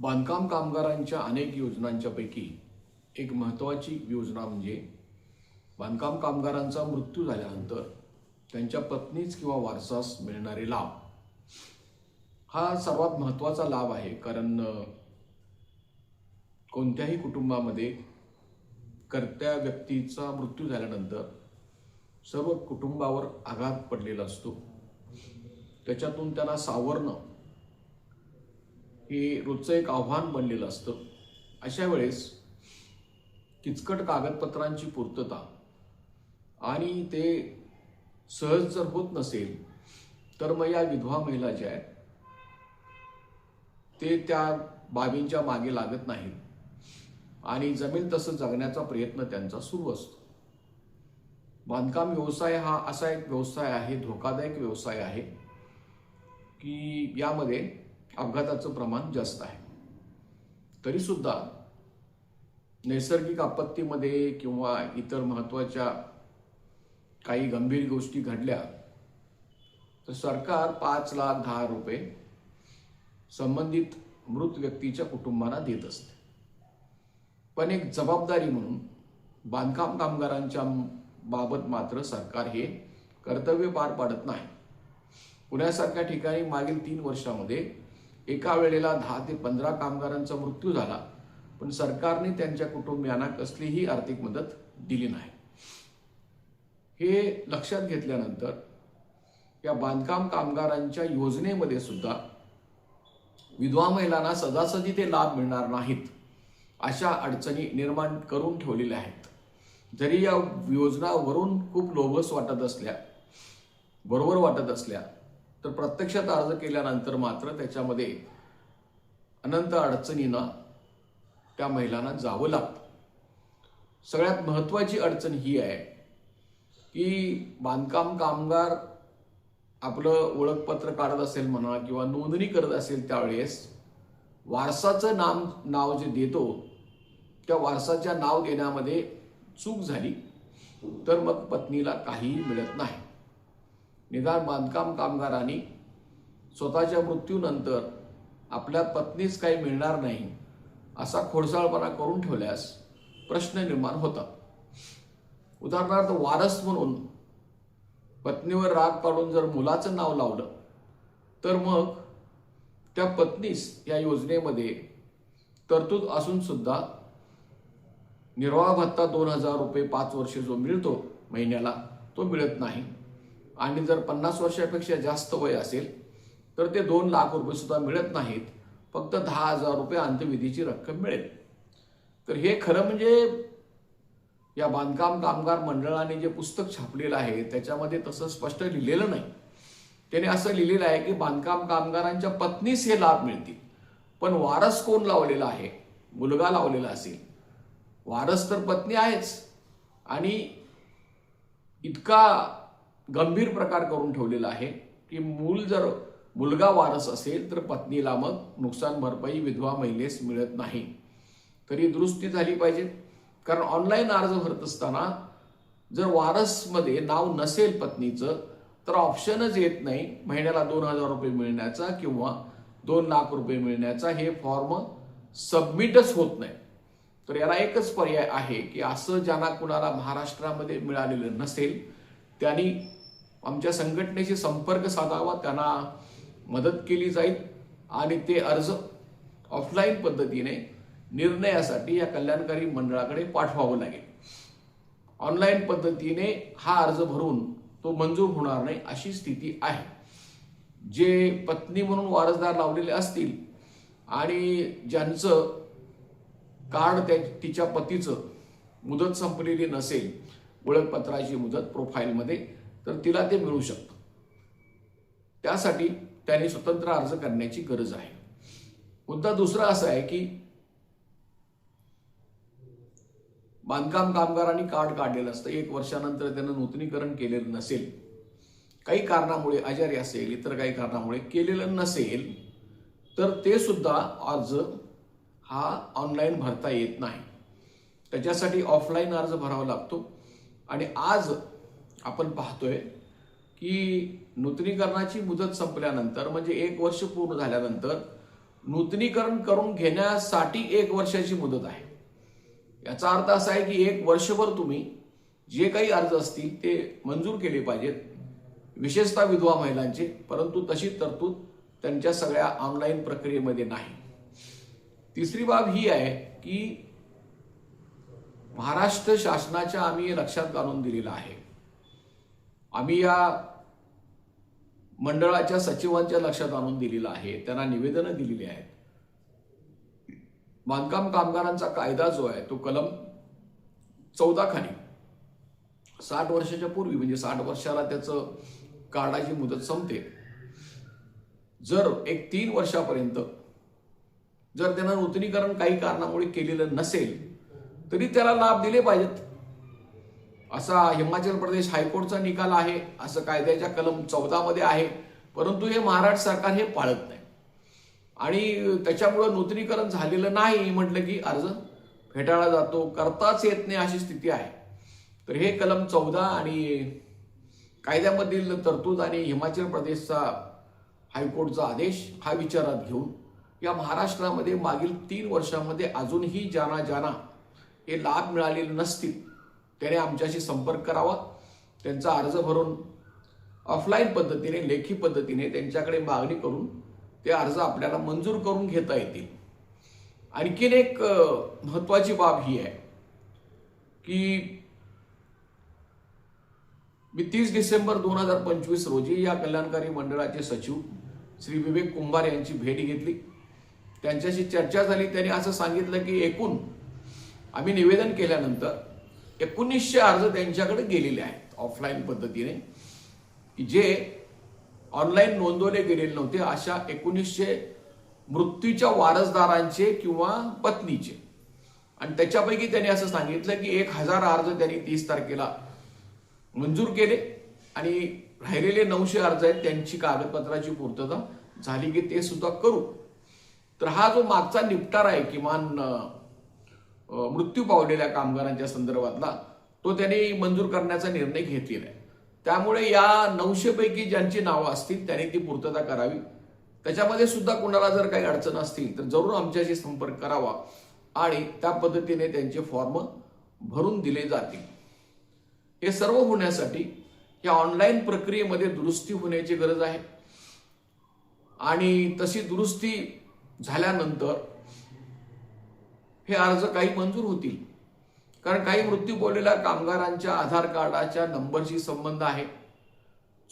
बांधकाम कामगारांच्या अनेक योजनांच्यापैकी एक महत्त्वाची योजना म्हणजे बांधकाम कामगारांचा मृत्यू झाल्यानंतर त्यांच्या पत्नीच किंवा वारसास मिळणारे लाभ. हा सर्वात महत्त्वाचा लाभ आहे कारण कोणत्याही कुटुंबामध्ये कर्त्या व्यक्तीचा मृत्यू झाल्यानंतर सर्व कुटुंबावर आघात पडलेला असतो. त्याच्यातून त्यांना सावरणं हे रोजचं एक आव्हान बनलेलं असतं. अशा वेळेस किचकट कागदपत्रांची पूर्तता आणि ते सहज जर होत नसेल तर मग या विधवा महिला ज्या आहेत ते त्या बाबींच्या मागे लागत नाहीत. आणि जमेल तसं जगण्याचा प्रयत्न त्यांचा सुरू असतो. बांधकाम व्यवसाय हा असा एक व्यवसाय आहे धोकादायक व्यवसाय आहे की यामध्ये अपघाताचं प्रमाण जास्त आहे. तरी सुद्धा नैसर्गिक आपत्तीमध्ये किंवा इतर महत्त्वाच्या काही गंभीर गोष्टी घडल्या तर सरकार पाच लाख दहा रुपये संबंधित मृत व्यक्तीच्या कुटुंबांना देत असते. पण एक जबाबदारी म्हणून बांधकाम कामगारांच्या बाबत मात्र सरकार हे कर्तव्य पार पाडत नाही. पुण्यासारख्या ठिकाणी मागील तीन वर्षामध्ये एका वेळेला दहा ते पंधरा कामगारांचा मृत्यू झाला पण सरकारने त्यांच्या कुटुंबियांना कसलीही आर्थिक मदत दिली नाही. हे लक्षात घेतल्यानंतर या बांधकाम कामगारांच्या योजनेमध्ये सुद्धा विधवा महिलांना सजासजी ते लाभ मिळणार नाहीत अशा अडचणी निर्माण करून ठेवलेल्या आहेत. जरी या योजनावरून खूप लोभस वाटत असल्या बरोबर वाटत असल्या तर प्रत्यक्षात अर्ज केल्यानंतर मात्र त्याच्यामध्ये अनंत अडचणींना त्या महिलांना जावं लागतं. सगळ्यात महत्त्वाची अडचण ही आहे की बांधकाम कामगार आपलं ओळखपत्र काढत असेल म्हणा किंवा नोंदणी करत असेल त्यावेळेस वारसाचं नाम नाव जे देतो त्या वारसाच्या नाव देण्यामध्ये चूक झाली तर मग पत्नीला काहीही मिळत नाही. निदान बांधकाम कामगारांनी स्वतःच्या मृत्यूनंतर आपल्या पत्नीच काही मिळणार नाही असा खोडसाळपणा करून ठेवल्यास प्रश्न निर्माण होतात. उदाहरणार्थ वारस म्हणून पत्नीवर राग पाडून जर मुलाचं नाव लावलं तर मग त्या पत्नीस या योजनेमध्ये तरतूद असून सुद्धा निर्वाह भत्ता दोन हजार रुपये पाच वर्ष जो मिळतो महिन्याला तो मिळत नाही. आणि जर पन्नास वर्षापेक्षा जास्त वय असेल तर ते दोन लाख रुपये सुद्धा मिळत नाहीत. फक्त दहा हजार रुपये अंत्यविधीची रक्कम मिळेल. तर हे खरं म्हणजे या बांधकाम कामगार मंडळाने जे पुस्तक छापलेलं आहे त्याच्यामध्ये तसं स्पष्ट लिहिलेलं नाही. त्याने असं लिहिलेलं आहे की बांधकाम कामगारांच्या पत्नीस हे लाभ मिळतील. पण वारस कोण लावलेला आहे? मुलगा लावलेला असेल. वारस तर पत्नी आहेच. आणि इतका गंभीर प्रकार करून ठेवलेला आहे की मूल जर मुलगा वारस असेल तर पत्नीला मग नुकसान भरपाई विधवा महिलेस मिळत नाही. तरी दुरुस्ती झाली पाहिजे. कारण ऑनलाईन अर्ज भरत असताना जर वारसमध्ये नाव नसेल पत्नीचं तर ऑप्शनच येत नाही. महिन्याला दोन हजार रुपये मिळण्याचा किंवा दोन लाख रुपये मिळण्याचा हे फॉर्म सबमिटच होत नाही. तर याला एकच पर्याय आहे की असं ज्यांना कुणाला महाराष्ट्रामध्ये मिळालेलं नसेल त्यांनी आमच्या संघटनेशी संपर्क साधावा त्यांना मदत केली जाईल आणि ते अर्ज ऑफलाईन पद्धतीने निर्णयासाठी या कल्याणकारी मंडळाकडे पाठवावं लागेल. ऑनलाईन पद्धतीने हा अर्ज भरून तो मंजूर होणार नाही अशी स्थिती आहे. जे पत्नी म्हणून वारसदार लावलेले असतील आणि ज्यांचं कार्ड त्या तिच्या पतीचं मुदत संपलेली नसेल ओळखपत्राची मुदत प्रोफाईलमध्ये तर तिला ते मिळू शकतं. त्यासाठी त्यांनी स्वतंत्र अर्ज करण्याची गरज आहे. मुद्दा दुसरा असा आहे की बांधकाम कामगारांनी कार्ड काढलेलं असतं. एक वर्षानंतर त्यानं नूतनीकरण केलेलं नसेल काही कारणामुळे आजारी असेल इतर काही कारणामुळे केलेलं नसेल तर ते सुद्धा अर्ज हा ऑनलाईन भरता येत नाही. त्याच्यासाठी ऑफलाईन अर्ज भरावा लागतो. आणि आज आपण पाहतोय की नूतनीकरणाची मुदत संपल्यानंतर म्हणजे एक वर्ष पूर्ण झाल्यानंतर नूतनीकरण करून घेण्यासाठी एक वर्षाची मुदत आहे. याचा अर्थ असा आहे की एक वर्षभर तुम्ही जे काही अर्ज असतील ते मंजूर केले पाहिजेत विशेषतः विधवा महिलांचे परंतु तशी तरतूद त्यांच्या सगळ्या ऑनलाईन प्रक्रियेमध्ये नाही. तिसरी बाब ही आहे की महाराष्ट्र शासनाच्या आम्ही लक्षात घालून दिलेलं आहे. आम्ही या मंडळाच्या सचिवांच्या लक्षात आणून दिलेलं आहे. त्यांना निवेदनं दिलेली आहेत. बांधकाम कामगारांचा कायदा जो आहे तो कलम चौदा खाली. साठ वर्षाच्या पूर्वी म्हणजे साठ वर्षाला त्याचं कार्डाची मुदत संपते. जर एक तीन वर्षापर्यंत जर त्यांना नूतनीकरण काही कारणामुळे केलेलं नसेल तरी त्याला लाभ दिले पाहिजेत. असा हिमाचल प्रदेश हायकोर्टचा निकाल आहे असं कायद्याच्या कलम चौदा मध्ये आहे. परंतु हे महाराष्ट्र सरकार हे पाळत नाही. आणि त्याच्यामुळं नूतनीकरण झालेलं नाही म्हटलं की अर्ज फेटाळला जातो करताच येत नाही अशी स्थिती आहे. तर हे कलम चौदा आणि कायद्यामधील तरतूद आणि हिमाचल प्रदेशचा हायकोर्टचा आदेश हा विचारात घेऊन या महाराष्ट्रामध्ये मागील तीन वर्षामध्ये अजूनही जाना जाना हे लाभ मिळालेले नसतील त्याने आमच्याशी संपर्क करावा. त्यांचा अर्ज भरून ऑफलाईन पद्धतीने लेखी पद्धतीने त्यांच्याकडे मागणी करून ते अर्ज आपल्याला मंजूर करून घेता येतील. आणखीन एक महत्त्वाची महत्वाची बाब ही आहे की मी तीस डिसेंबर दोन हजार पंचवीस रोजी या कल्याणकारी मंडळाचे सचिव श्री विवेक कुंभार यांची भेट घेतली. त्यांच्याशी चर्चा झाली. त्यांनी असं सांगितलं की एकूण आम्ही निवेदन केल्यानंतर एकोणीसशे अर्ज त्यांच्याकडे गेलेले आहेत ऑफलाईन पद्धतीने. की जे ऑनलाईन नोंदवले गेलेले नव्हते अशा एकोणीसशे मृत्यूच्या वारसदारांचे किंवा पत्नीचे. आणि त्याच्यापैकी त्यांनी असं सांगितलं की एक हजार अर्ज त्यांनी तीस तारखेला मंजूर केले आणि राहिलेले नऊशे अर्ज आहेत त्यांची कागदपत्राची पूर्तता झाली की ते सुद्धा करू. तर हा जो मागचा निपटारा आहे किमान मृत्यू पावलेल्या कामगारांच्या संदर्भातला तो त्यांनी मंजूर करण्याचा निर्णय घेतलेला आहे. त्यामुळे या नऊशेपैकी ज्यांची नावं असतील त्यांनी ती पूर्तता करावी. त्याच्यामध्ये सुद्धा कुणाला जर काही अडचण असतील तर जरूर आमच्याशी संपर्क करावा आणि त्या पद्धतीने त्यांचे फॉर्म भरून दिले जातील. हे सर्व होण्यासाठी या ऑनलाईन प्रक्रियेमध्ये दुरुस्ती होण्याची गरज आहे. आणि तशी दुरुस्ती झाल्यानंतर हे अर्ज काही मंजूर होतील. कारण काही मृत्यू पावलेल्या कामगारांच्या आधार कार्डाच्या नंबरशी संबंध आहे.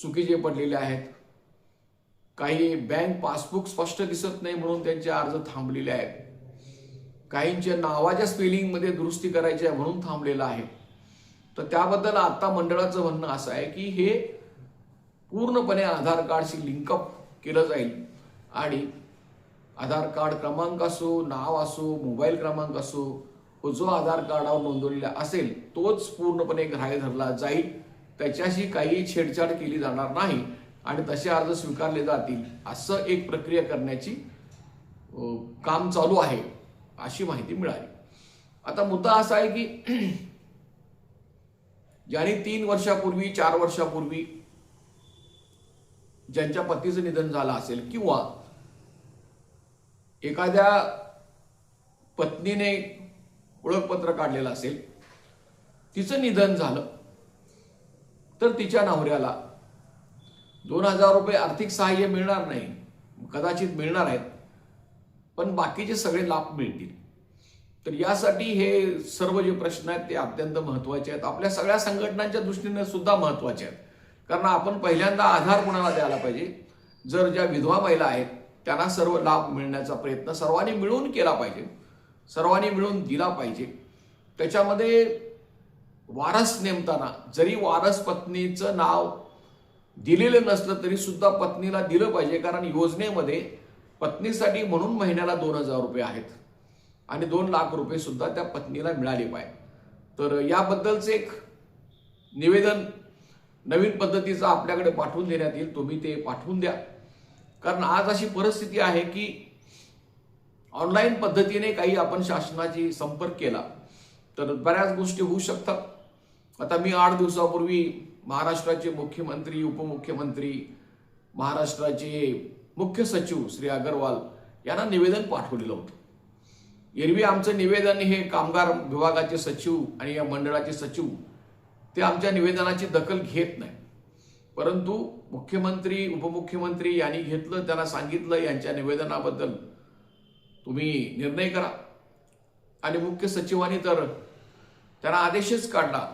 चुकीचे पडलेले आहेत. काही बँक पासबुक स्पष्ट दिसत नाही म्हणून त्यांचे अर्ज थांबलेले आहेत. काहींच्या नावाच्या स्पेलिंगमध्ये दुरुस्ती करायची आहे म्हणून थांबलेलं आहे. तर त्याबद्दल आता मंडळाचं म्हणणं असं आहे की हे पूर्णपणे आधार कार्डशी लिंकअप केलं जाईल. आणि आधार कार्ड क्रमांक असो नाव असो मोबाईल क्रमांक असो व जो आधार कार्डावर नोंदवलेला असेल तोच पूर्णपणे ग्राह्य धरला जाईल. त्याच्याशी काही छेडछाड केली जाणार नाही आणि तसे अर्ज स्वीकारले जातील असं एक प्रक्रिया करण्याची काम चालू आहे अशी माहिती मिळाली. आता मुद्दा असा आहे की ज्यांनी तीन वर्षापूर्वी चार वर्षापूर्वी ज्यांच्या पतीचं निधन झालं असेल किंवा एखाद्या पत्नीने ओळखपत्र काढलेलं असेल तिचं निधन झालं तर तिच्या नवऱ्याला दोन हजार रुपये आर्थिक सहाय्य मिळणार नाही. कदाचित मिळणार आहेत पण बाकीचे सगळे लाभ मिळतील. तर यासाठी हे सर्व जे प्रश्न आहेत ते अत्यंत महत्त्वाचे आहेत. आपल्या सगळ्या संघटनांच्या दृष्टीने सुद्धा महत्त्वाचे आहेत. कारण आपण पहिल्यांदा आधार कोणाला द्यायला पाहिजे? जर ज्या विधवा महिला आहेत त्यांना सर्व लाभ मिळण्याचा प्रयत्न सर्वांनी मिळून केला पाहिजे. सर्वांनी मिळून दिला पाहिजे. त्याच्यामध्ये वारस नेमताना जरी वारस पत्नीचं नाव दिलेलं नसलं तरी सुद्धा पत्नीला दिलं पाहिजे. कारण योजनेमध्ये पत्नीसाठी म्हणून महिन्याला दोन हजार रुपये आहेत. आणि दोन लाख रुपये सुद्धा त्या पत्नीला मिळाले पाहिजे. तर याबद्दलचं एक निवेदन नवीन पद्धतीचं आपल्याकडे पाठवून देण्यात येईल. तुम्ही ते पाठवून द्या. कारण आज अशी परिस्थिती आहे की ऑनलाईन पद्धतीने काही आपण शासनाची संपर्क केला तर बऱ्याच गोष्टी होऊ शकतात. आता मी आठ दिवसापूर्वी महाराष्ट्राचे मुख्यमंत्री उपमुख्यमंत्री महाराष्ट्राचे मुख्य सचिव श्री अगरवाल यांना निवेदन पाठवलेलं होतं. एरवी आमचं निवेदन हे कामगार विभागाचे सचिव आणि या मंडळाचे सचिव ते आमच्या निवेदनाची दखल घेत नाही. परंतु मुख्यमंत्री उपमुख्यमंत्री यांनी घेतलं त्यांना सांगितलं यांच्या निवेदनाबद्दल. तुम्ही निर्णय करा. आणि मुख्य सचिवांनी तर त्यांना आदेशच काढला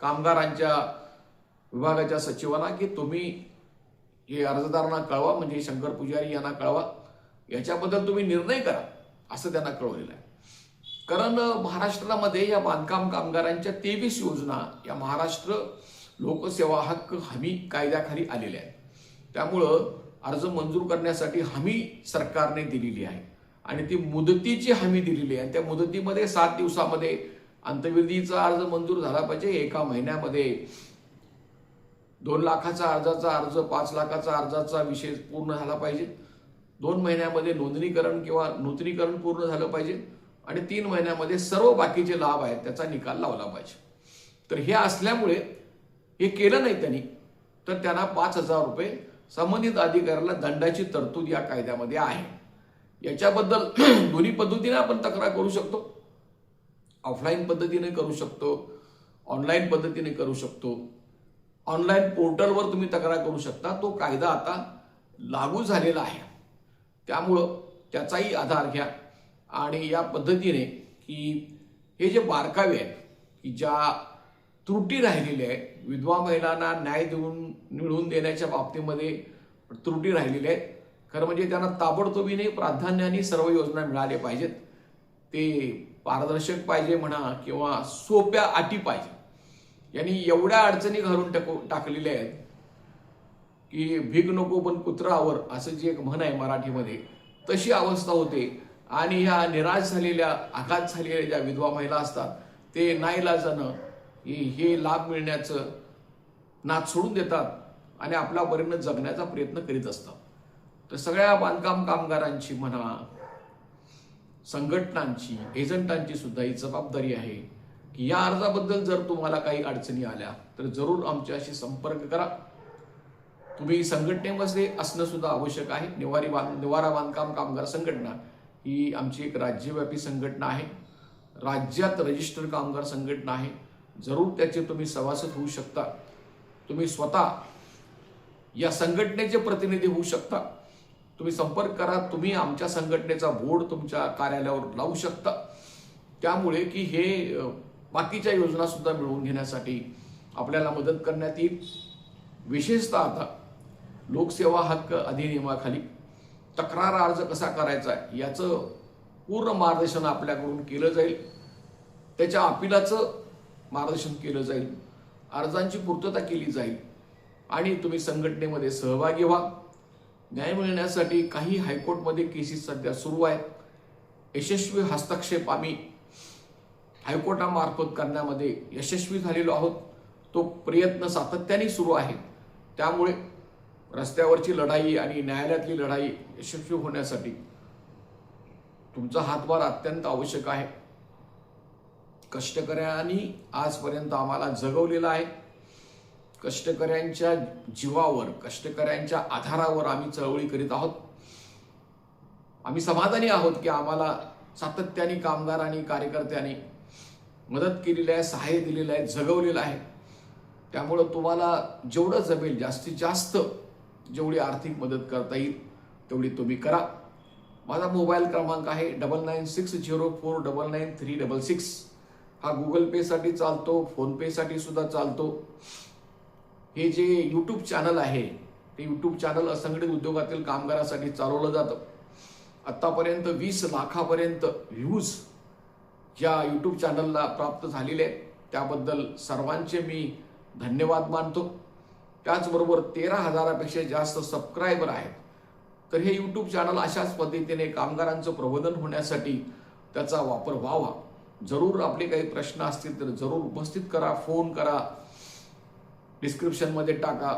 कामगारांच्या विभागाच्या सचिवांना की तुम्ही हे अर्जदारांना कळवा म्हणजे शंकर पुजारी यांना कळवा. याच्याबद्दल तुम्ही निर्णय करा असं त्यांना कळवलेलं आहे. कारण महाराष्ट्रामध्ये या बांधकाम कामगारांच्या तेवीस योजना या महाराष्ट्र लोकसेवा हक्क हमी कायद्याखाली आलेल्या आहेत. त्यामुळं अर्ज मंजूर करण्यासाठी हमी सरकारने दिलेली आहे. आणि ती मुदतीची हमी दिलेली आहे. त्या मुदतीमध्ये सात दिवसामध्ये अंतविधीचा अर्ज मंजूर झाला पाहिजे. एका महिन्यामध्ये दोन लाखाचा अर्जाचा अर्ज पाच लाखाचा अर्जाचा विषय पूर्ण झाला पाहिजे. दोन महिन्यामध्ये नोंदणीकरण किंवा नूतनीकरण पूर्ण झालं पाहिजे. आणि तीन महिन्यामध्ये सर्व बाकीचे लाभ आहेत त्याचा निकाल लावला पाहिजे. तर हे असल्यामुळे हे केलं नाही त्यांनी. तर त्यांना पाच हजार रुपये संबंधित अधिकाऱ्याला दंडाची तरतूद या कायद्यामध्ये आहे. याच्याबद्दल दोन्ही पद्धतीने आपण तक्रार करू शकतो. ऑफलाईन पद्धतीने करू शकतो. ऑनलाईन पद्धतीने करू शकतो. ऑनलाईन पोर्टलवर तुम्ही तक्रार करू शकता. तो कायदा आता लागू झालेला आहे. त्यामुळं त्याचाही आधार घ्या. आणि या पद्धतीने की हे जे बारकावे आहेत की ज्या त्रुटी राहिलेल्या आहेत विधवा महिलांना न्याय देऊन मिळवून देण्याच्या बाबतीमध्ये त्रुटी राहिलेल्या आहेत खरं म्हणजे त्यांना ताबडतोबीने प्राधान्याने सर्व योजना मिळाल्या पाहिजेत. ते पारदर्शक पाहिजे म्हणा किंवा सोप्या अटी पाहिजे. यांनी एवढ्या अडचणी घालून टाकू टाकलेल्या आहेत की भीक नको पण कुत्रावर असं जी एक म्हण आहे मराठीमध्ये तशी अवस्था होते. आणि ह्या निराश झालेल्या आघात झालेल्या ज्या विधवा महिला असतात ते नाईलाजानं हे- लाभ मिळण्याचं नाच सोडून देतात आणि आपल्यापर्यंत जगण्याचा प्रयत्न करीत असतात. तर सगळ्या बांधकाम कामगारांची म्हणा संघटनांची एजंटांची सुद्धा ही जबाबदारी आहे की या अर्जाबद्दल जर तुम्हाला काही अडचणी आल्या तर जरूर आमच्याशी संपर्क करा. तुम्ही संघटनेमध्ये असणं सुद्धा आवश्यक आहे. निवारी बांध निवारा बांधकाम कामगार संघटना ही आमची एक राज्यव्यापी संघटना आहे. राज्यात रजिस्टर कामगार संघटना आहे. जरूर त्याचे तुम्ही सभासद होऊ शकता. तुम्ही स्वतः या संघटनेचे प्रतिनिधी होऊ शकता. तुम्ही संपर्क करा तुम्ही आमच्या संघटनेचा बोर्ड तुमच्या कार्यालयावर लावू शकता. त्यामुळे की हे बाकीच्या योजना सुद्धा मिळवून घेण्यासाठी आपल्याला मदत करण्यात येईल. विशेषतः आता लोकसेवा हक्क अधिनियमाखाली तक्रार अर्ज कसा करायचा याचं पूर्ण मार्गदर्शन आपल्याकडून केलं जाईल. त्याच्या अपिलाचं मार्गदर्शन केलं जाईल. अर्जांची पूर्तता केली जाईल. आणि तुम्ही संघटनेमध्ये सहभागी व्हा. न्याय मिळण्यासाठी काही हायकोर्टमध्ये केसेस सध्या सुरू आहेत. यशस्वी हस्तक्षेप आम्ही हायकोर्टामार्फत करण्यामध्ये यशस्वी झालेलो आहोत. तो प्रयत्न सातत्याने सुरू आहे. त्यामुळे रस्त्यावरची लढाई आणि न्यायालयातली लढाई यशस्वी होण्यासाठी तुमचा हातभार अत्यंत आवश्यक आहे. कष्टकऱ्यांनी आजपर्यंत आम्हाला जगवलेलं आहे. कष्टकऱ्यांच्या जीवावर कष्टकऱ्यांच्या आधारावर आम्ही चळवळी करीत आहोत. आम्ही समाधानी आहोत की आम्हाला सातत्याने कामगार आणि कार्यकर्त्यांनी मदत केलेली आहे सहाय्य दिलेलं आहे जगवलेलं आहे. त्यामुळं तुम्हाला जेवढं जमेल जास्तीत जास्त जेवढी आर्थिक मदत करता येईल तेवढी तुम्ही करा. माझा मोबाईल क्रमांक आहे double nine six zero four double nine three double six. हा गुगल पेसाठी चालतो फोनपेसाठी सुद्धा चालतो. हे जे यूट्यूब चॅनल आहे ते यूट्यूब चॅनल असंघटित उद्योगातील कामगारासाठी चालवलं जातं. आत्तापर्यंत वीस लाखापर्यंत व्ह्यूज या यूट्यूब चॅनलला प्राप्त झालेले आहेत. त्याबद्दल सर्वांचे मी धन्यवाद मानतो. त्याचबरोबर तेरा हजारापेक्षा जास्त सबस्क्रायबर आहेत. तर हे यूट्यूब चॅनल अशाच पद्धतीने कामगारांचं प्रबोधन होण्यासाठी त्याचा वापर व्हावा. जरूर आपले काही प्रश्न असतील तर जरूर उपस्थित करा फोन करा डिस्क्रिप्शनमध्ये टाका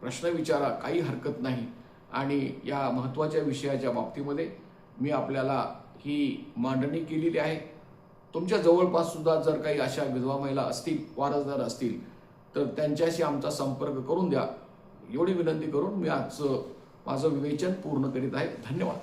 प्रश्न विचारा काही हरकत नाही. आणि या महत्त्वाच्या विषयाच्या बाबतीमध्ये मी आपल्याला ही मांडणी केलेली आहे. तुमच्या जवळपास सुद्धा जर काही अशा विधवा महिला असतील वारसदार असतील तर त्यांच्याशी आमचा संपर्क करून द्या. एवढी विनंती करून मी आजचं माझं विवेचन पूर्ण करीत आहे. धन्यवाद.